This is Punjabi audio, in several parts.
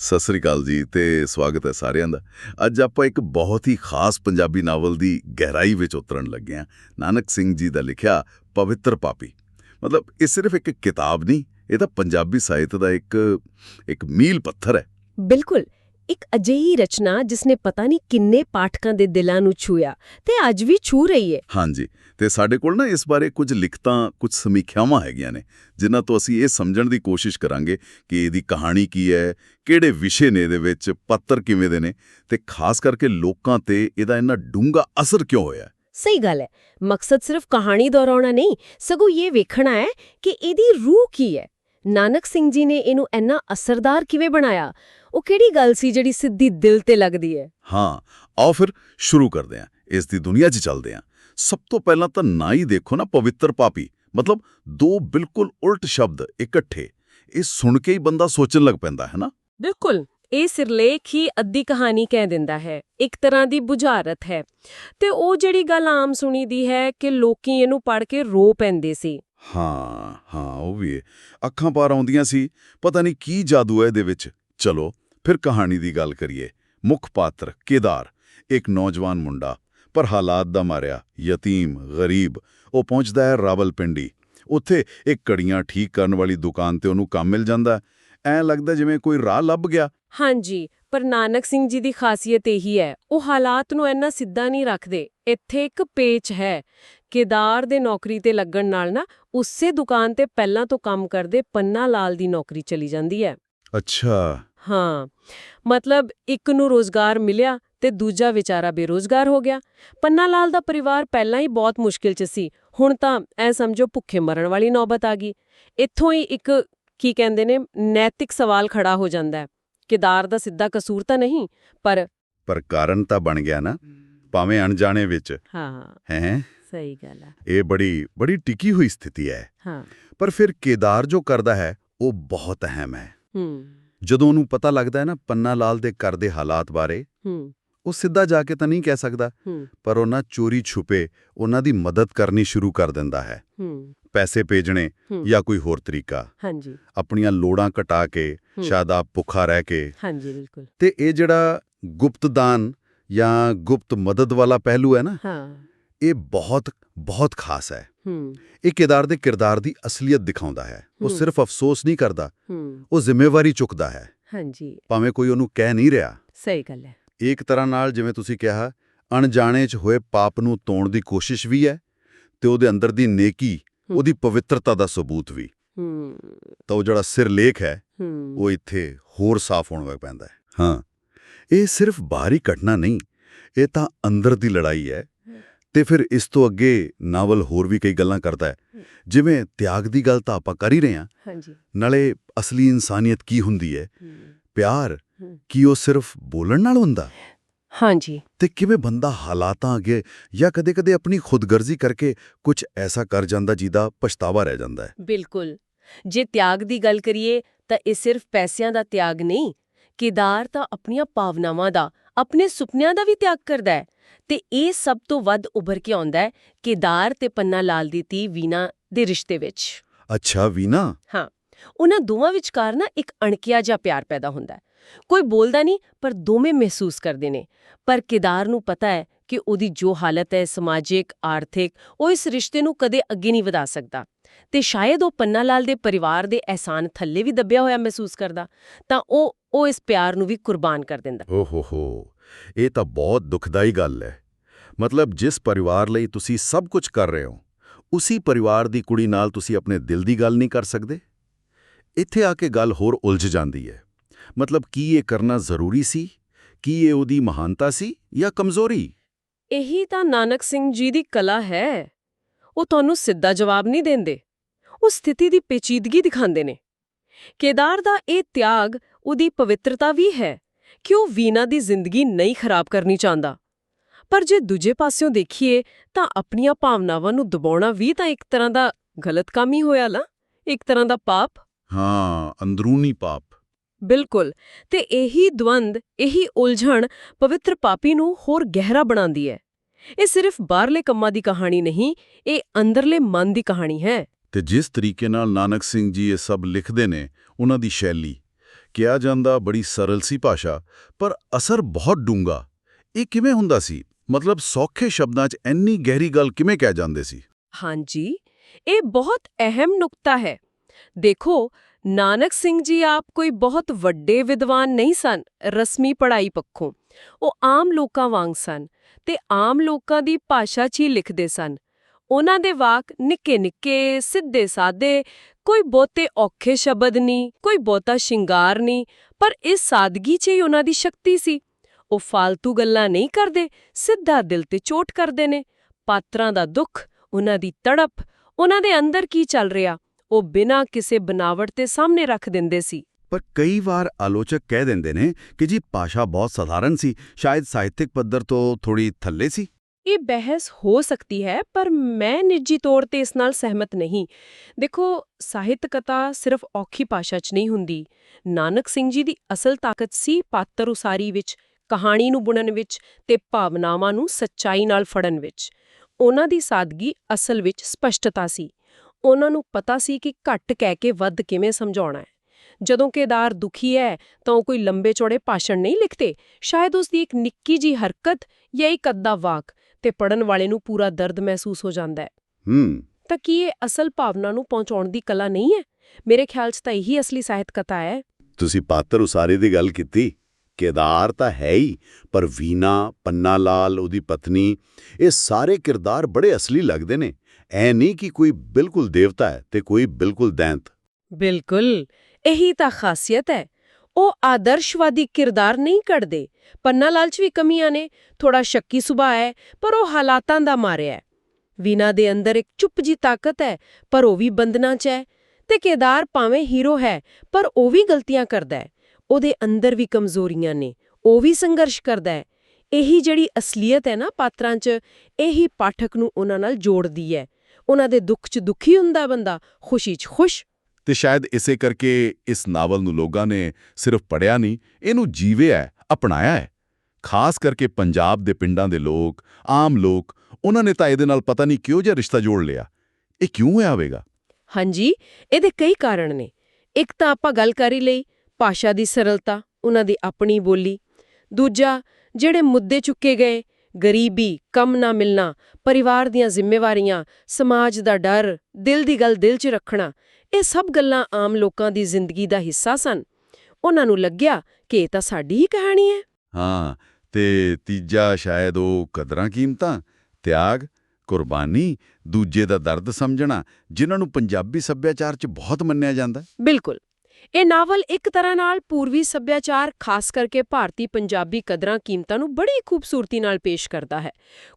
ਸਤਿ ਸ੍ਰੀ ਅਕਾਲ ਜੀ ਤੇ ਸਵਾਗਤ ਹੈ ਸਾਰਿਆਂ ਦਾ। ਅੱਜ ਆਪਾਂ ਇੱਕ ਬਹੁਤ ਹੀ ਖਾਸ ਪੰਜਾਬੀ ਨਾਵਲ ਦੀ ਗਹਿਰਾਈ ਵਿੱਚ ਉਤਰਨ ਲੱਗੇ ਹਾਂ। ਨਾਨਕ ਸਿੰਘ ਜੀ ਦਾ ਲਿਖਿਆ, ਪਵਿੱਤਰ ਪਾਪੀ। ਮਤਲਬ ਇਹ ਸਿਰਫ ਇੱਕ ਕਿਤਾਬ ਨਹੀਂ, ਇਹ ਤਾਂ ਪੰਜਾਬੀ ਸਾਹਿਤ ਦਾ ਇੱਕ ਇੱਕ ਮੀਲ ਪੱਥਰ ਹੈ। ਬਿਲਕੁਲ। ਇੱਕ ਅਜਿਹੀ ਰਚਨਾ ਜਿਸਨੇ ਪਤਾ ਨਹੀਂ ਕਿੰਨੇ ਪਾਠਕਾਂ ਦੇ ਦਿਲਾਂ ਨੂੰ ਛੂਇਆ ਤੇ ਅੱਜ ਵੀ ਛੂ ਰਹੀ ਹੈ ਹਾਂਜੀ ਤੇ ਸਾਡੇ ਕੋਲ ਨਾ ਇਸ ਬਾਰੇ ਕੁਝ ਲਿਖਤਾਂ ਕੁਝ ਸਮੀਖਿਆਵਾਂ ਹੈਗੀਆਂ ਨੇ ਜਿਨ੍ਹਾਂ ਤੋਂ ਅਸੀਂ ਇਹ ਸਮਝਣ ਦੀ ਕੋਸ਼ਿਸ਼ ਕਰਾਂਗੇ ਕਿ ਇਹਦੀ ਕਹਾਣੀ ਕੀ ਹੈ ਕਿਹੜੇ ਵਿਸ਼ੇ ਨੇ ਇਹਦੇ ਵਿੱਚ ਪੱਤਰ ਕਿਵੇਂ ਦੇ ਨੇ ਤੇ ਖਾਸ ਕਰਕੇ ਲੋਕਾਂ ਤੇ ਇਹਦਾ ਇੰਨਾ ਡੂੰਘਾ ਅਸਰ ਕਿਉਂ ਹੋਇਆ? ਸਹੀ ਗੱਲ ਹੈ। ਮਕਸਦ ਸਿਰਫ ਕਹਾਣੀ ਦੁਹਰਾਉਣਾ ਨਹੀਂ ਸਗੋਂ ਇਹ ਵੇਖਣਾ ਹੈ ਕਿ ਇਹਦੀ ਰੂਹ ਕੀ ਹੈ। ਨਾਨਕ ਸਿੰਘ ਜੀ ਨੇ ਇਹਨੂੰ ਇੰਨਾ ਅਸਰਦਾਰ ਕਿਵੇਂ ਬਣਾਇਆ? ਉਹ ਕਿਹੜੀ ਗੱਲ ਸੀ ਜਿਹੜੀ ਸਿੱਧੀ ਦਿਲ ਤੇ ਲੱਗਦੀ ਹੈ? ਹਾਂ ਆਓ ਫਿਰ ਸ਼ੁਰੂ ਕਰਦੇ ਹਾਂ। ਇਸ ਦੀ ਦੁਨੀਆ 'ਚ ਚੱਲਦੇ ਹਾਂ। ਸਭ ਤੋਂ ਪਹਿਲਾਂ ਤਾਂ ਨਾ ਹੀ ਦੇਖੋ ਨਾ ਪਵਿੱਤਰ ਪਾਪੀ। ਮਤਲਬ ਦੋ ਬਿਲਕੁਲ ਉਲਟ ਸ਼ਬਦ ਇਕੱਠੇ। ਇਹ ਸੁਣ ਕੇ ਹੀ ਬੰਦਾ ਸੋਚਣ ਲੱਗ ਪੈਂਦਾ ਹੈ ਨਾ? ਬਿਲਕੁਲ। ਇਹ ਸਿਰਲੇਖ ਹੀ ਅੱਧੀ ਕਹਾਣੀ ਕਹਿ ਦਿੰਦਾ ਹੈ। ਇੱਕ ਤਰ੍ਹਾਂ ਦੀ ਬੁਝਾਰਤ ਹੈ। ਤੇ ਉਹ ਜਿਹੜੀ ਗੱਲ ਆਮ ਸੁਣੀਦੀ ਹੈ ਕਿ ਲੋਕੀ ਇਹਨੂੰ ਪੜ੍ਹ ਕੇ ਰੋ ਪੈਂਦੇ ਸੀ। ਹਾਂ ਹਾਂ, ਉਹ ਵੀ ਹੈ ਅੱਖਾਂ ਪਾਰ ਆਉਂਦੀਆਂ ਸੀ, ਪਤਾ ਨਹੀਂ ਕੀ ਜਾਦੂ ਹੈ ਇਹਦੇ ਵਿੱਚ। ਚਲੋ, ਫਿਰ ਕਹਾਣੀ ਦੀ ਗੱਲ ਕਰੀਏ। ਮੁੱਖ ਪਾਤਰ, ਕੇਦਾਰ, ਇੱਕ ਨੌਜਵਾਨ ਮੁੰਡਾ, ਪਰ ਹਾਲਾਤ ਦਾ ਮਾਰਿਆ। ਯਤੀਮ, ਗਰੀਬ, ਉਹ ਪਹੁੰਚਦਾ ਹੈ ਰਾਵਲਪਿੰਡੀ। ਉੱਥੇ ਇੱਕ ਕੜੀਆਂ ਠੀਕ ਕਰਨ ਵਾਲੀ ਦੁਕਾਨ ਤੇ ਉਹਨੂੰ ਕੰਮ ਮਿਲ ਜਾਂਦਾ ਐ ਲੱਗਦਾ ਜਿਵੇਂ ਕੋਈ ਰਾਹ ਲੱਭ ਗਿਆ। ਹਾਂਜੀ, ਪਰ ਨਾਨਕ ਸਿੰਘ ਜੀ ਦੀ ਖਾਸੀਅਤ ਇਹੀ ਹੈ। ਉਹ ਹਾਲਾਤ ਨੂੰ ਇੰਨਾ ਸਿੱਧਾ ਨਹੀਂ ਰੱਖਦੇ। ਇੱਥੇ ਇੱਕ ਪੇਚ ਹੈ। ਕੇਦਾਰ ਦੇ ਨੌਕਰੀ ਤੇ ਲੱਗਣ ਨਾਲ ਨਾ ਉਸੇ ਦੁਕਾਨ ਤੇ ਪਹਿਲਾਂ ਤੋਂ ਕੰਮ ਕਰਦੇ ਪੰਨਾ ਲਾਲ ਦੀ ਨੌਕਰੀ ਚਲੀ ਜਾਂਦੀ ਹੈ। ਅੱਛਾ। ਹਾਂ ਮਤਲਬ ਇੱਕ ਨੂੰ ਰੋਜ਼ਗਾਰ ਮਿਲਿਆ ਤੇ ਦੂਜਾ ਵਿਚਾਰਾ ਬੇਰੋਜ਼ਗਾਰ ਹੋ ਗਿਆ। ਪੰਨਾ ਲਾਲ ਦਾ ਪਰਿਵਾਰ ਪਹਿਲਾਂ ਹੀ ਬਹੁਤ ਮੁਸ਼ਕਿਲ 'ਚ ਸੀ ਹੁਣ ਤਾਂ ਐ ਸਮਝੋ ਭੁੱਖੇ ਮਰਨ ਵਾਲੀ ਨੌਬਤ ਆ ਗਈ। ਇੱਥੋਂ ਹੀ ਇੱਕ ਕੀ ਕਹਿੰਦੇ ਨੇ ਨੈਤਿਕ ਸਵਾਲ ਖੜਾ ਹੋ ਜਾਂਦਾ ਹੈ। ਕਿਦਾਰ ਦਾ ਸਿੱਧਾ ਕਸੂਰ ਤਾਂ ਨਹੀਂ ਪਰ ਪਰ ਕਾਰਨ ਤਾਂ ਬਣ ਗਿਆ ਨਾ ਭਾਵੇਂ ਅਣਜਾਣੇ ਵਿੱਚ। ਹਾਂ। ਹੈ? ਸਹੀ ਗੱਲ ਹੈ ਇਹ ਬੜੀ ਬੜੀ ਟਿਕੀ ਹੋਈ ਸਥਿਤੀ ਹੈ। ਹਾਂ। ਪਰ ਫਿਰ ਕੇਦਾਰ ਜੋ ਕਰਦਾ ਹੈ ਉਹ ਬਹੁਤ ਅਹਿਮ ਹੈ। ਹੂੰ। ਜਦੋਂ ਉਹਨੂੰ ਪਤਾ ਲੱਗਦਾ ਹੈ ਨਾ ਪੰਨਾ ਲਾਲ ਦੇ ਘਰ ਦੇ ਹਾਲਾਤ ਬਾਰੇ ਹੂੰ। ਉਹ ਸਿੱਧਾ ਜਾ ਕੇ ਤਾਂ ਨਹੀਂ ਕਹਿ ਸਕਦਾ। ਹੂੰ। ਪਰ ਉਹਨਾਂ ਚੋਰੀ ਛੁਪੇ ਉਹਨਾਂ ਦੀ ਮਦਦ ਕਰਨੀ ਸ਼ੁਰੂ ਕਰ ਦਿੰਦਾ ਹੈ। ਹੂੰ। ਪੈਸੇ ਭੇਜਣੇ। ਜਾਂ ਕੋਈ ਹੋਰ ਤਰੀਕਾ। ਹਾਂਜੀ। ਆਪਣੀਆਂ ਲੋੜਾਂ ਘਟਾ ਕੇ। ਸ਼ਾਇਦ ਆਪ ਭੁੱਖਾ ਰਹਿ ਕੇ। ਹਾਂਜੀ ਬਿਲਕੁਲ। ਤੇ ਇਹ ਜਿਹੜਾ ਗੁਪਤ ਦਾਨ ਜਾਂ ਗੁਪਤ ਮਦਦ ਵਾਲਾ ਪਹਿਲੂ ਹੈ ਨਾ ਹਾਂ। ਇਹ ਬਹੁਤ ਬਹੁਤ ਖਾਸ ਹੈ। ਹੂੰ। ਇਹ ਕੇਦਾਰ ਦੇ ਕਿਰਦਾਰ ਦੀ ਅਸਲੀਅਤ ਦਿਖਾਉਂਦਾ ਹੈ। ਉਹ। ਸਿਰਫ ਅਫਸੋਸ ਨਹੀਂ ਕਰਦਾ। ਹੂੰ। ਉਹ ਜ਼ਿੰਮੇਵਾਰੀ ਚੁੱਕਦਾ ਹੈ। ਹਾਂਜੀ। ਭਾਵੇਂ ਕੋਈ ਉਹਨੂੰ ਕਹਿ ਨਹੀਂ ਰਿਹਾ। ਸਹੀ ਗੱਲ ਹੈ। ਇੱਕ ਤਰ੍ਹਾਂ ਨਾਲ ਜਿਵੇਂ ਤੁਸੀਂ ਕਿਹਾ ਅਣਜਾਣੇ 'ਚ ਹੋਏ ਪਾਪ ਨੂੰ ਤੋੜਨ ਦੀ ਕੋਸ਼ਿਸ਼ ਵੀ ਹੈ ਤੇ ਉਹਦੇ ਅੰਦਰ ਦੀ ਨੇਕੀ। ਉਹਦੀ ਪਵਿੱਤਰਤਾ ਦਾ ਸਬੂਤ ਵੀ। ਹੂੰ। ਤਾਂ ਉਹ ਜਿਹੜਾ ਸਿਰਲੇਖ ਹੈ ਹੂੰ। ਉਹ ਇੱਥੇ ਹੋਰ ਸਾਫ਼ ਹੋਣ ਲੱਗ ਪੈਂਦਾ ਹੈ। ਹਾਂ। ਇਹ ਸਿਰਫ ਬਾਹਰੀ ਘਟਨਾ ਨਹੀਂ ਇਹ ਤਾਂ ਅੰਦਰ ਦੀ ਲੜਾਈ ਹੈ। ਤੇ ਫਿਰ ਇਸ ਤੋਂ ਅੱਗੇ ਨਾਵਲ ਹੋਰ ਵੀ ਕਈ ਗੱਲਾਂ ਕਰਦਾ ਹੈ। ਜਿਵੇਂ ਤਿਆਗ ਦੀ ਗੱਲ ਤਾਂ ਆਪਾਂ ਕਰ ਹੀ ਰਹੇ ਹਾਂ। ਹਾਂਜੀ। ਨਾਲੇ ਅਸਲੀ ਇਨਸਾਨੀਅਤ ਕੀ ਹੁੰਦੀ ਹੈ? ਪਿਆਰ। ਕੀ ਉਹ ਸਿਰਫ ਬੋਲਣ ਨਾਲ ਹੁੰਦਾ? ਹਾਂਜੀ। ਤੇ ਕਿਵੇਂ ਬੰਦਾ ਹਾਲਾਤਾਂ ਅੱਗੇ ਜਾਂ ਕਦੇ-ਕਦੇ ਆਪਣੀ ਖੁਦਗਰਜ਼ੀ ਕਰਕੇ ਕੁਝ ਐਸਾ ਕਰ ਜਾਂਦਾ ਜਿਹਦਾ ਪਛਤਾਵਾ ਰਹਿ ਜਾਂਦਾ ਹੈ? ਬਿਲਕੁਲ। ਜੇ ਤਿਆਗ ਦੀ ਗੱਲ ਕਰੀਏ ਤਾਂ ਇਹ ਸਿਰਫ ਪੈਸਿਆਂ ਦਾ ਤਿਆਗ ਨਹੀਂ ਕਿਦਾਰ ਤਾਂ ਆਪਣੀਆਂ ਭਾਵਨਾਵਾਂ ਦਾ ਆਪਣੇ ਸੁਪਨਿਆਂ ਦਾ ਵੀ ਤਿਆਗ ਕਰਦਾ ਹੈ। ਤੇ ਇਹ ਸਭ ਤੋਂ ਵੱਧ ਉੱਭਰ ਕੇ ਆਉਂਦਾ ਹੈ ਕਿਦਾਰ ਤੇ ਪੰਨਾ ਲਾਲ ਦੀ ਧੀ ਵੀਨਾ ਦੇ ਰਿਸ਼ਤੇ ਵਿੱਚ। ਅੱਛਾ ਵੀਨਾ? ਹਾਂ ਉਹਨਾਂ ਦੋਵਾਂ ਵਿਚਕਾਰ ਨਾ ਇੱਕ ਅਣਕਿਆ ਜਿਹਾ ਪਿਆਰ ਪੈਦਾ ਹੁੰਦਾ ਹੈ। ਕੋਈ ਬੋਲਦਾ ਨਹੀਂ ਪਰ ਦੋਵੇਂ ਮਹਿਸੂਸ ਕਰਦੇ ਨੇ। ਪਰ ਕਿਦਾਰ ਨੂੰ ਪਤਾ ਹੈ ਕਿ ਉਹਦੀ ਜੋ ਹਾਲਤ ਹੈ ਸਮਾਜਿਕ ਆਰਥਿਕ ਉਹ ਇਸ ਰਿਸ਼ਤੇ ਨੂੰ ਕਦੇ ਅੱਗੇ ਨਹੀਂ ਵਧਾ ਸਕਦਾ। ਤੇ ਸ਼ਾਇਦ ਉਹ ਪੰਨਾ ਲਾਲ ਦੇ ਪਰਿਵਾਰ ਦੇ ਅਹਿਸਾਨ ਥੱਲੇ ਵੀ ਦੱਬਿਆ ਹੋਇਆ ਮਹਿਸੂਸ ਕਰਦਾ ਤਾਂ ਉਹ ਉਹ ਇਸ ਪਿਆਰ ਨੂੰ ਵੀ ਕੁਰਬਾਨ ਕਰ ਦਿੰਦਾ। ਓ ਹੋ ਹੋ। ਇਹ ਤਾਂ ਬਹੁਤ ਦੁਖਦਾਈ ਗੱਲ ਹੈ। ਮਤਲਬ ਜਿਸ ਪਰਿਵਾਰ ਲਈ ਤੁਸੀਂ ਸਭ ਕੁਝ ਕਰ ਰਹੇ ਹੋ, ਉਸੇ ਪਰਿਵਾਰ ਦੀ ਕੁੜੀ ਨਾਲ ਤੁਸੀਂ ਆਪਣੇ ਦਿਲ ਦੀ ਗੱਲ ਨਹੀਂ ਕਰ ਸਕਦੇ? ਇੱਥੇ ਆ ਕੇ ਗੱਲ ਹੋਰ ਉਲਝ ਜਾਂਦੀ ਹੈ। ਮਤਲਬ ਕੀ ਇਹ ਕਰਨਾ ਜ਼ਰੂਰੀ ਸੀ? ਕੀ ਇਹ ਉਹਦੀ ਮਹਾਨਤਾ ਸੀ ਜਾਂ ਕਮਜ਼ੋਰੀ? ਇਹੀ ਤਾਂ ਨਾਨਕ ਸਿੰਘ ਜੀ ਦੀ ਕਲਾ ਹੈ। ਉਹ ਤੁਹਾਨੂੰ ਸਿੱਧਾ ਜਵਾਬ ਨਹੀਂ ਦਿੰਦੇ। ਉਹ ਸਥਿਤੀ ਦੀ ਪੇਚੀਦਗੀ ਦਿਖਾਉਂਦੇ ਨੇ। ਕੇਦਾਰ ਦਾ ਇਹ ਤਿਆਗ ਉਹਦੀ ਪਵਿੱਤਰਤਾ ਵੀ ਹੈ। ਕਿ ਉਹ ਵੀਨਾ ਦੀ ਜ਼ਿੰਦਗੀ ਨਹੀਂ ਖਰਾਬ ਕਰਨੀ ਚਾਹੁੰਦਾ। ਪਰ ਜੇ ਦੂਜੇ ਪਾਸਿਓਂ ਦੇਖੀਏ ਤਾਂ ਆਪਣੀਆਂ ਭਾਵਨਾਵਾਂ ਨੂੰ ਦਬਾਉਣਾ ਵੀ ਤਾਂ ਇੱਕ ਤਰ੍ਹਾਂ ਦਾ ਗਲਤ ਕੰਮ ਹੀ ਹੋਇਆ ਨਾ? ਇੱਕ ਤਰ੍ਹਾਂ ਦਾ ਪਾਪ? ਹਾਂ ਅੰਦਰੂਨੀ ਪਾਪ। ਬਿਲਕੁਲ ਤੇ ਇਹੀ ਦਵੰਦ ਇਹੀ ਉਲਝਣ ਪਵਿੱਤਰ ਪਾਪੀ ਨੂੰ ਹੋਰ ਗਹਿਰਾ ਬਣਾਉਂਦੀ ਹੈ। ਇਹ ਸਿਰਫ ਬਾਹਰਲੇ ਕੰਮਾਂ ਦੀ ਕਹਾਣੀ ਨਹੀਂ ਇਹ ਅੰਦਰਲੇ ਮਨ ਦੀ ਕਹਾਣੀ ਹੈ। ਤੇ ਜਿਸ ਤਰੀਕੇ ਨਾਲ ਨਾਨਕ ਸਿੰਘ ਜੀ ਇਹ ਸਭ ਲਿਖਦੇ ਨੇ ਉਹਨਾਂ ਦੀ ਸ਼ੈਲੀ। ਕਿਹਾ ਜਾਂਦਾ ਬੜੀ ਸਰਲ ਸੀ ਭਾਸ਼ਾ, ਪਰ ਅਸਰ ਬਹੁਤ ਡੂੰਗਾ ਇਹ ਕਿਵੇਂ ਹੁੰਦਾ ਸੀ? ਮਤਲਬ ਸੌਖੇ ਸ਼ਬਦਾਂ 'ਚ ਇੰਨੀ ਗਹਿਰੀ ਗੱਲ ਕਿਵੇਂ ਕਹਿ ਜਾਂਦੇ ਸੀ? ਹਾਂਜੀ, ਇਹ ਬਹੁਤ ਅਹਿਮ ਨੁਕਤਾ ਹੈ। ਦੇਖੋ, ਨਾਨਕ ਸਿੰਘ ਜੀ ਆਪ ਕੋਈ ਬਹੁਤ ਵੱਡੇ ਵਿਦਵਾਨ ਨਹੀਂ ਸਨ, ਰਸਮੀ ਪੜ੍ਹਾਈ ਪੱਖੋਂ। ਉਹ ਆਮ ਲੋਕਾਂ ਵਾਂਗ ਸਨ ਤੇ ਆਮ ਲੋਕਾਂ ਦੀ ਭਾਸ਼ਾ 'ਚ ਹੀ ਲਿਖਦੇ ਸਨ। ਉਹਨਾਂ ਦੇ ਵਾਕ ਨਿੱਕੇ-ਨਿੱਕੇ ਸਿੱਧੇ ਸਾਦੇ ਕੋਈ ਬਹੁਤੇ ਔਖੇ ਸ਼ਬਦ ਨਹੀਂ, ਕੋਈ ਬਹੁਤਾ ਸ਼ਿੰਗਾਰ ਨਹੀਂ, ਪਰ ਇਸ ਸਾਦਗੀ 'ਚ ਹੀ ਉਹਨਾਂ ਦੀ ਸ਼ਕਤੀ ਸੀ। ਉਹ ਫालतू ਗੱਲਾਂ ਨਹੀਂ ਕਰਦੇ, ਸਿੱਧਾ ਦਿਲ ਤੇ ਚੋਟ ਕਰਦੇ ਨੇ। ਪਾਤਰਾਂ ਦਾ ਦੁੱਖ, ਉਹਨਾਂ ਦੀ ਤੜਪ, ਉਹਨਾਂ ਦੇ ਅੰਦਰ ਕੀ ਚੱਲ ਰਿਹਾ, ਉਹ ਬਿਨਾਂ ਕਿਸੇ ਬਨਾਵਟ ਤੇ ਸਾਹਮਣੇ ਰੱਖ ਦਿੰਦੇ ਸੀ। ਪਰ ਕਈ ਵਾਰ ਆਲੋਚਕ ਕਹਿ ਦਿੰਦੇ ਨੇ ਕਿ ਜੀ ਭਾਸ਼ਾ ਬਹੁਤ ਸਧਾਰਨ ਸੀ, ਸ਼ਾਇਦ ਸਾਹਿਤਿਕ ਪੱਧਰ ਤੋਂ ਥੋੜੀ ਥੱਲੇ ਸੀ। ਇਹ ਬਹਿਸ ਹੋ ਸਕਦੀ ਹੈ, ਪਰ ਮੈਂ ਨਿੱਜੀ ਤੌਰ ਤੇ ਇਸ ਨਾਲ ਸਹਿਮਤ ਨਹੀਂ। ਦੇਖੋ, ਸਾਹਿਤਕਤਾ ਸਿਰਫ ਔਖੀ ਭਾਸ਼ਾ 'ਚ ਨਹੀਂ ਹੁੰਦੀ। ਨਾਨਕ ਸਿੰਘ ਜੀ ਦੀ ਅਸਲ ਤਾਕਤ ਸੀ ਪਾਤਰ ਉਸਾਰੀ ਵਿੱਚ, ਕਹਾਣੀ ਨੂੰ ਬੁਣਨ ਵਿੱਚ ਤੇ ਭਾਵਨਾਵਾਂ ਨੂੰ ਸੱਚਾਈ ਨਾਲ ਫੜਨ ਵਿੱਚ। ਉਹਨਾਂ ਦੀ ਸਾਦਗੀ ਅਸਲ ਵਿੱਚ ਸਪਸ਼ਟਤਾ ਸੀ। ਉਹਨਾਂ ਨੂੰ ਪਤਾ ਸੀ ਕਿ ਘੱਟ ਕਹਿ ਕੇ ਵੱਧ ਕਿਵੇਂ ਸਮਝਾਉਣਾ ਹੈ। ਜਦੋਂ ਕੇਦਾਰ ਦੁਖੀ ਹੈ, ਤਾਂ ਉਹ ਕੋਈ ਲੰਬੇ ਚੌੜੇ ਭਾਸ਼ਣ ਨਹੀਂ ਲਿਖਦੇ। ਸ਼ਾਇਦ ਉਸ ਦੀ ਇੱਕ ਨਿੱਕੀ ਜੀ ਹਰਕਤ ਜਾਂ ਇੱਕ ਅੱਧਾ ਵਾਕ। ਤੇ ਪੜਨ ਵਾਲੇ ਨੂੰ ਪੂਰਾ ਦਰਦ ਮਹਿਸੂਸ ਹੋ ਜਾਂਦਾ ਹੈ। ਹੂੰ। ਤਾਂ ਕੀ ਇਹ ਅਸਲ ਭਾਵਨਾ ਨੂੰ ਪਹੁੰਚਾਉਣ ਦੀ ਕਲਾ ਨਹੀਂ ਹੈ? ਮੇਰੇ ਖਿਆਲ 'ਚ ਤਾਂ ਇਹੀ ਅਸਲੀ ਸਾਹਿਤ ਕਥਾ ਹੈ। ਤੁਸੀਂ ਪਾਤਰ ਉਸਾਰੀ ਦੀ ਗੱਲ ਕੀਤੀ। ਕੇਦਾਰ ਤਾਂ ਹੈ ਹੀ ਪਰ ਵੀਨਾ ਪੰਨਾ ਲਾਲ ਉਹਦੀ ਪਤਨੀ ਇਹ ਸਾਰੇ ਕਿਰਦਾਰ ਬੜੇ ਅਸਲੀ ਲੱਗਦੇ ਨੇ। ਐ ਨਹੀਂ ਕਿ ਕੋਈ ਬਿਲਕੁਲ ਦੇਵਤਾ ਹੈ ਤੇ ਕੋਈ ਬਿਲਕੁਲ ਦੈਂਤ। ਬਿਲਕੁਲ। ਇਹੀ ਤਾਂ ਖਾਸੀਅਤ ਹੈ ਉਹ ਆਦਰਸ਼ਵਾਦੀ ਕਿਰਦਾਰ ਨਹੀਂ ਕੱਢਦੇ। ਪੰਨਾ ਲਾਲਚ ਵੀ ਕਮੀਆਂ ਨੇ ਥੋੜਾ ਸ਼ੱਕੀ ਸੁਭਾਅ ਹੈ, ਪਰ ਉਹ ਹਾਲਾਤਾਂ ਦਾ ਮਾਰਿਆ ਹੈ। ਵੀਨਾ ਦੇ ਅੰਦਰ ਇੱਕ ਚੁੱਪ ਜੀ ਤਾਕਤ ਹੈ, ਪਰ ਉਹ ਵੀ ਬੰਦਨਾ 'ਚ ਹੈ। ਤੇ ਕੇਦਾਰ ਭਾਵੇਂ ਹੀਰੋ ਹੈ, ਪਰ ਉਹ ਵੀ ਗਲਤੀਆਂ ਕਰਦਾ ਹੈ। ਉਹਦੇ ਅੰਦਰ ਵੀ ਕਮਜ਼ੋਰੀਆਂ ਨੇ, ਉਹ ਵੀ ਸੰਘਰਸ਼ ਕਰਦਾ ਹੈ। ਇਹੀ ਜਿਹੜੀ ਅਸਲੀਅਤ ਹੈ ਨਾ ਪਾਤਰਾਂ 'ਚ, ਇਹੀ ਪਾਠਕ ਨੂੰ ਉਹਨਾਂ ਨਾਲ ਜੋੜਦੀ ਹੈ। ਉਹਨਾਂ ਦੇ ਦੁੱਖ 'ਚ ਦੁਖੀ ਹੁੰਦਾ ਬੰਦਾ, ਖੁਸ਼ੀ 'ਚ ਖੁਸ਼ ਤੇ ਸ਼ਾਇਦ ਇਸੇ ਕਰਕੇ ਇਸ ਨਾਵਲ ਨੂੰ ਲੋਕਾਂ ਨੇ ਸਿਰਫ ਪੜਿਆ ਨਹੀਂ, ਇਹਨੂੰ ਜੀਵਿਆ ਅਪਣਾਇਆ ਹੈ। ਖਾਸ ਕਰਕੇ ਪੰਜਾਬ ਦੇ ਪਿੰਡਾਂ ਦੇ ਲੋਕ, ਆਮ ਲੋਕ, ਉਹਨਾਂ ਨੇ ਤਾਂ ਇਹਦੇ ਨਾਲ ਪਤਾ ਨਹੀਂ ਕਿਉਂ ਜਿਹਾ ਰਿਸ਼ਤਾ ਜੋੜ ਲਿਆ। ਇਹ ਕਿਉਂ ਹੋਇਆ ਹੋਵੇਗਾ? ਹਾਂਜੀ, ਇਹਦੇ ਕਈ ਕਾਰਨ ਨੇ। ਇੱਕ ਤਾਂ ਆਪਾਂ ਗੱਲ ਕਰੀ ਲਈ, ਭਾਸ਼ਾ ਦੀ ਸਰਲਤਾ, ਉਹਨਾਂ ਦੀ ਆਪਣੀ ਬੋਲੀ। ਦੂਜਾ, ਜਿਹੜੇ ਮੁੱਦੇ ਚੁੱਕੇ ਗਏ, ਗਰੀਬੀ, ਕੰਮ ਨਾ ਮਿਲਣਾ, ਪਰਿਵਾਰ ਦੀਆਂ ਜ਼ਿੰਮੇਵਾਰੀਆਂ, ਸਮਾਜ ਦਾ ਡਰ, ਦਿਲ ਦੀ ਗੱਲ ਦਿਲ 'ਚ ਰੱਖਣਾ ਇਹ ਸਭ ਗੱਲਾਂ ਆਮ ਲੋਕਾਂ ਦੀ ਜ਼ਿੰਦਗੀ ਦਾ ਹਿੱਸਾ ਸਨ। ਉਹਨਾਂ ਨੂੰ ਲੱਗਿਆ ਕਿ ਇਹ ਤਾਂ ਸਾਡੀ ਹੀ ਕਹਾਣੀ ਹੈ। ਹਾਂ ਤੇ ਤੀਜਾ ਸ਼ਾਇਦ ਉਹ ਕਦਰਾਂ ਕੀਮਤਾਂ ਤਿਆਗ ਕੁਰਬਾਨੀ ਦੂਜੇ ਦਾ ਦਰਦ ਸਮਝਣਾ ਜਿਨ੍ਹਾਂ ਨੂੰ ਪੰਜਾਬੀ ਸੱਭਿਆਚਾਰ 'ਚ ਬਹੁਤ ਮੰਨਿਆ ਜਾਂਦਾ। ਬਿਲਕੁਲ। ਇਹ ਨਾਵਲ ਇੱਕ ਤਰ੍ਹਾਂ ਨਾਲ ਪੂਰਵੀ ਸੱਭਿਆਚਾਰ ਖਾਸ ਕਰਕੇ ਭਾਰਤੀ ਪੰਜਾਬੀ ਕਦਰਾਂ ਕੀਮਤਾਂ ਨੂੰ ਬੜੀ ਖੂਬਸੂਰਤੀ ਨਾਲ ਪੇਸ਼ ਕਰਦਾ ਹੈ।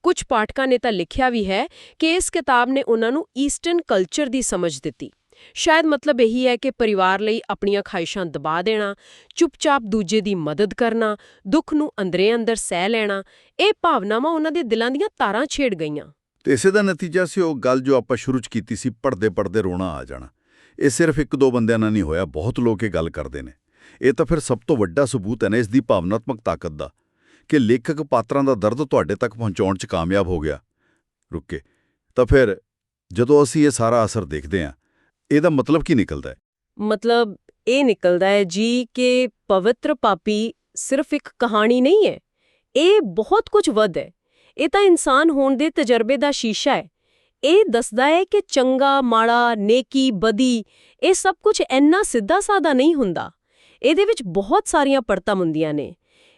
ਕੁਝ ਪਾਠਕਾਂ ਨੇ ਤਾਂ ਲਿਖਿਆ ਵੀ ਹੈ ਕਿ ਇਸ ਕਿਤਾਬ ਨੇ ਉਹਨਾਂ ਨੂੰ ਈਸਟਰਨ ਕਲਚਰ ਦੀ ਸਮਝ ਦਿੱਤੀ। ਸ਼ਾਇਦ ਮਤਲਬ ਇਹੀ ਹੈ ਕਿ ਪਰਿਵਾਰ ਲਈ ਆਪਣੀਆਂ ਖਾਹਿਸ਼ਾਂ ਦਬਾ ਦੇਣਾ, ਚੁੱਪਚਾਪ ਦੂਜੇ ਦੀ ਮਦਦ ਕਰਨਾ, ਦੁੱਖ ਨੂੰ ਅੰਦਰੇ ਅੰਦਰ ਸਹਿ ਲੈਣਾ, ਇਹ ਭਾਵਨਾਵਾਂ ਉਹਨਾਂ ਦੇ ਦਿਲਾਂ ਦੀਆਂ ਤਾਰਾਂ ਛੇੜ ਗਈਆਂ। ਤੇ ਇਸੇ ਦਾ ਨਤੀਜਾ ਸੀ ਉਹ ਗੱਲ ਜੋ ਆਪਾਂ ਸ਼ੁਰੂ 'ਚ ਕੀਤੀ ਸੀ ਪੜਦੇ ਪੜਦੇ ਰੋਣਾ ਆ ਜਾਣਾ। ਇਹ ਸਿਰਫ ਇੱਕ ਦੋ ਬੰਦਿਆਂ ਨਾਲ ਨਹੀਂ ਹੋਇਆ, ਬਹੁਤ ਲੋਕ ਇਹ ਗੱਲ ਕਰਦੇ ਨੇ। ਇਹ ਤਾਂ ਫਿਰ ਸਭ ਤੋਂ ਵੱਡਾ ਸਬੂਤ ਹੈ ਨਾ ਇਸ ਦੀ ਭਾਵਨਾਤਮਕ ਤਾਕਤ ਦਾ, ਕਿ ਲੇਖਕ ਪਾਤਰਾਂ ਦਾ ਦਰਦ ਤੁਹਾਡੇ ਤੱਕ ਪਹੁੰਚਾਉਣ 'ਚ ਕਾਮਯਾਬ ਹੋ ਗਿਆ। ਰੁਕੇ, ਤਾਂ ਫਿਰ ਜਦੋਂ ਅਸੀਂ ਇਹ ਸਾਰਾ ਅਸਰ ਦੇਖਦੇ ਹਾਂ ਇਹਦਾ ਮਤਲਬ ਕੀ ਨਿਕਲਦਾ ਹੈ? ਮਤਲਬ ਇਹ ਨਿਕਲਦਾ ਹੈ ਜੀ ਕਿ ਪਵਿੱਤਰ ਪਾਪੀ ਸਿਰਫ ਇੱਕ ਕਹਾਣੀ ਨਹੀਂ ਹੈ, ਇਹ ਬਹੁਤ ਕੁਝ ਵੱਧ ਹੈ। ਇਹ ਤਾਂ ਇਨਸਾਨ ਹੋਣ ਦੇ ਤਜਰਬੇ ਦਾ ਸ਼ੀਸ਼ਾ ਹੈ। ਇਹ ਦੱਸਦਾ ਹੈ ਕਿ ਚੰਗਾ, ਮਾੜਾ, ਨੇਕੀ, ਬਦੀ, ਇਹ ਸਭ ਕੁਝ ਇੰਨਾ ਸਿੱਧਾ ਸਾਦਾ ਨਹੀਂ ਹੁੰਦਾ। ਇਹਦੇ ਵਿੱਚ ਬਹੁਤ ਸਾਰੀਆਂ ਪਰਤਾਂ ਹੁੰਦੀਆਂ ਨੇ।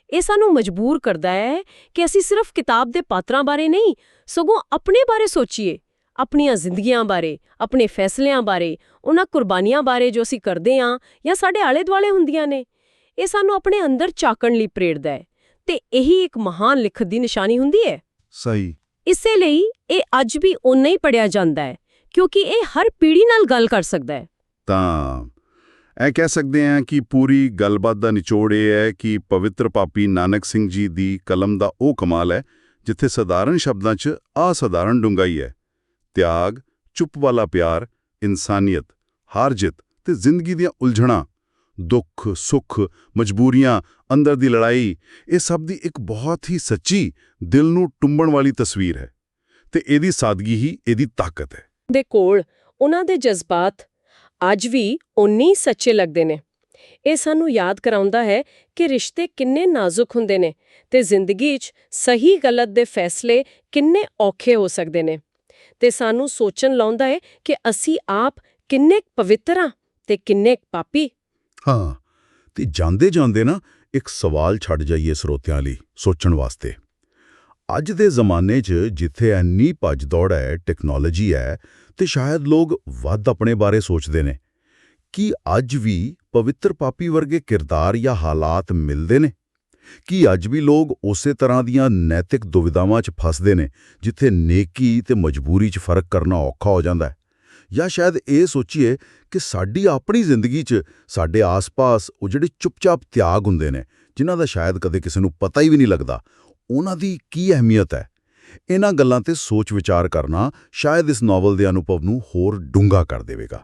ਇਹ ਸਾਨੂੰ ਮਜਬੂਰ ਕਰਦਾ ਹੈ ਕਿ ਅਸੀਂ ਸਿਰਫ ਕਿਤਾਬ ਦੇ ਪਾਤਰਾਂ ਬਾਰੇ ਨਹੀਂ, ਸਗੋਂ ਆਪਣੇ ਬਾਰੇ ਸੋਚੀਏ। ਆਪਣੀਆਂ ਜ਼ਿੰਦਗੀਆਂ ਬਾਰੇ ਆਪਣੇ ਫੈਸਲਿਆਂ ਬਾਰੇ ਉਹਨਾਂ ਕੁਰਬਾਨੀਆਂ ਬਾਰੇ ਜੋ ਅਸੀਂ ਕਰਦੇ ਆਂ ਜਾਂ ਸਾਡੇ ਆਲੇ-ਦੁਆਲੇ ਹੁੰਦੀਆਂ ਨੇ ਇਹ ਸਾਨੂੰ ਆਪਣੇ ਅੰਦਰ ਝਾਕਣ ਲਈ ਪ੍ਰੇਰਦਾ ਹੈ। ਤੇ ਇਹੀ ਇੱਕ ਮਹਾਨ ਲਿਖਤ ਦੀ ਨਿਸ਼ਾਨੀ ਹੁੰਦੀ ਹੈ। ਸਹੀ। ਇਸੇ ਲਈ ਇਹ ਅੱਜ ਵੀ ਓਨਾ ਹੀ ਪੜਿਆ ਜਾਂਦਾ ਹੈ ਕਿਉਂਕਿ ਇਹ ਹਰ ਪੀੜ੍ਹੀ ਨਾਲ ਗੱਲ ਕਰ ਸਕਦਾ ਹੈ। ਤਾਂ ਇਹ ਕਹਿ ਸਕਦੇ ਹਾਂ ਕਿ ਪੂਰੀ ਗੱਲਬਾਤ ਦਾ ਨਿਚੋੜ ਇਹ ਹੈ ਕਿ ਪਵਿੱਤਰ ਪਾਪੀ ਨਾਨਕ ਸਿੰਘ ਜੀ ਦੀ ਕਲਮ ਦਾ ਉਹ ਕਮਾਲ ਹੈ ਜਿੱਥੇ ਸਧਾਰਨ ਸ਼ਬਦਾਂ 'ਚ ਅਸਧਾਰਨ ਡੂੰਘਾਈ ਹੈ। ਤਿਆਗ, ਚੁੱਪ ਵਾਲਾ ਪਿਆਰ, ਇਨਸਾਨੀਅਤ, ਹਾਰ ਜਿੱਤ ਤੇ ਜ਼ਿੰਦਗੀ ਦੀਆਂ ਉਲਝਣਾਂ, ਦੁੱਖ, ਸੁੱਖ, ਮਜਬੂਰੀਆਂ, ਅੰਦਰ ਦੀ ਲੜਾਈ, ਇਹ ਸਭ ਦੀ ਇੱਕ ਬਹੁਤ ਹੀ ਸੱਚੀ ਦਿਲ ਨੂੰ ਟੁੰਬਣ ਵਾਲੀ ਤਸਵੀਰ ਹੈ ਤੇ ਇਹਦੀ ਸਾਦਗੀ ਹੀ ਇਹਦੀ ਤਾਕਤ ਹੈ। ਦੇ ਕੋਲ ਉਹਨਾਂ ਦੇ ਜਜ਼ਬਾਤ ਅੱਜ ਵੀ ਉਨੇ ਸੱਚੇ ਲੱਗਦੇ ਨੇ। ਇਹ ਸਾਨੂੰ ਯਾਦ ਕਰਾਉਂਦਾ ਹੈ ਕਿ ਰਿਸ਼ਤੇ ਕਿੰਨੇ ਨਾਜ਼ੁਕ ਹੁੰਦੇ ਨੇ ਤੇ ਜ਼ਿੰਦਗੀ 'ਚ ਸਹੀ ਗਲਤ ਦੇ ਫੈਸਲੇ ਕਿੰਨੇ ਔਖੇ ਹੋ ਸਕਦੇ ਨੇ। ਤੇ ਸਾਨੂੰ ਸੋਚਣ ਲਾਉਂਦਾ ਹੈ ਕਿ ਅਸੀਂ ਆਪ ਕਿੰਨੇ ਕੁ ਪਵਿੱਤਰ ਹਾਂ ਤੇ ਕਿੰਨੇ ਕੁ ਪਾਪੀ। ਹਾਂ, ਤੇ ਜਾਂਦੇ ਜਾਂਦੇ ਨਾ ਇੱਕ ਸਵਾਲ ਛੱਡ ਜਾਈਏ ਸਰੋਤਿਆਂ ਲਈ ਸੋਚਣ ਵਾਸਤੇ। ਅੱਜ ਦੇ ਜ਼ਮਾਨੇ 'ਚ ਜਿੱਥੇ ਇੰਨੀ ਭੱਜ ਦੌੜ ਹੈ, ਟੈਕਨੋਲੋਜੀ ਹੈ, ਤੇ ਸ਼ਾਇਦ ਲੋਕ ਵੱਧ ਆਪਣੇ ਬਾਰੇ ਸੋਚਦੇ ਨੇ, ਕੀ ਅੱਜ ਵੀ ਪਵਿੱਤਰ ਪਾਪੀ ਵਰਗੇ ਕਿਰਦਾਰ ਜਾਂ ਹਾਲਾਤ ਮਿਲਦੇ ਨੇ? ਕੀ ਅੱਜ ਵੀ ਲੋਕ ਉਸੇ ਤਰ੍ਹਾਂ ਦੀਆਂ ਨੈਤਿਕ ਦੁਵਿਧਾਵਾਂ 'ਚ ਫਸਦੇ ਨੇ, ਜਿੱਥੇ ਨੇਕੀ ਤੇ ਮਜਬੂਰੀ 'ਚ ਫ਼ਰਕ ਕਰਨਾ ਔਖਾ ਹੋ ਜਾਂਦਾ ਹੈ? ਜਾਂ ਸ਼ਾਇਦ ਇਹ ਸੋਚੀਏ ਕਿ ਸਾਡੀ ਆਪਣੀ ਜ਼ਿੰਦਗੀ 'ਚ ਸਾਡੇ ਆਸ-ਪਾਸ ਉਹ ਜਿਹੜੇ ਚੁੱਪਚਾਪ ਤਿਆਗ ਹੁੰਦੇ ਨੇ, ਜਿਨ੍ਹਾਂ ਦਾ ਸ਼ਾਇਦ ਕਦੇ ਕਿਸੇ ਨੂੰ ਪਤਾ ਹੀ ਵੀ ਨਹੀਂ ਲੱਗਦਾ, ਉਹਨਾਂ ਦੀ ਕੀ ਅਹਿਮੀਅਤ ਹੈ? ਇਹਨਾਂ ਗੱਲਾਂ ਤੇ ਸੋਚ ਵਿਚਾਰ ਕਰਨਾ ਸ਼ਾਇਦ ਇਸ ਨੋਵਲ ਦੇ ਅਨੁਭਵ ਨੂੰ ਹੋਰ ਡੂੰਘਾ ਕਰ ਦੇਵੇਗਾ।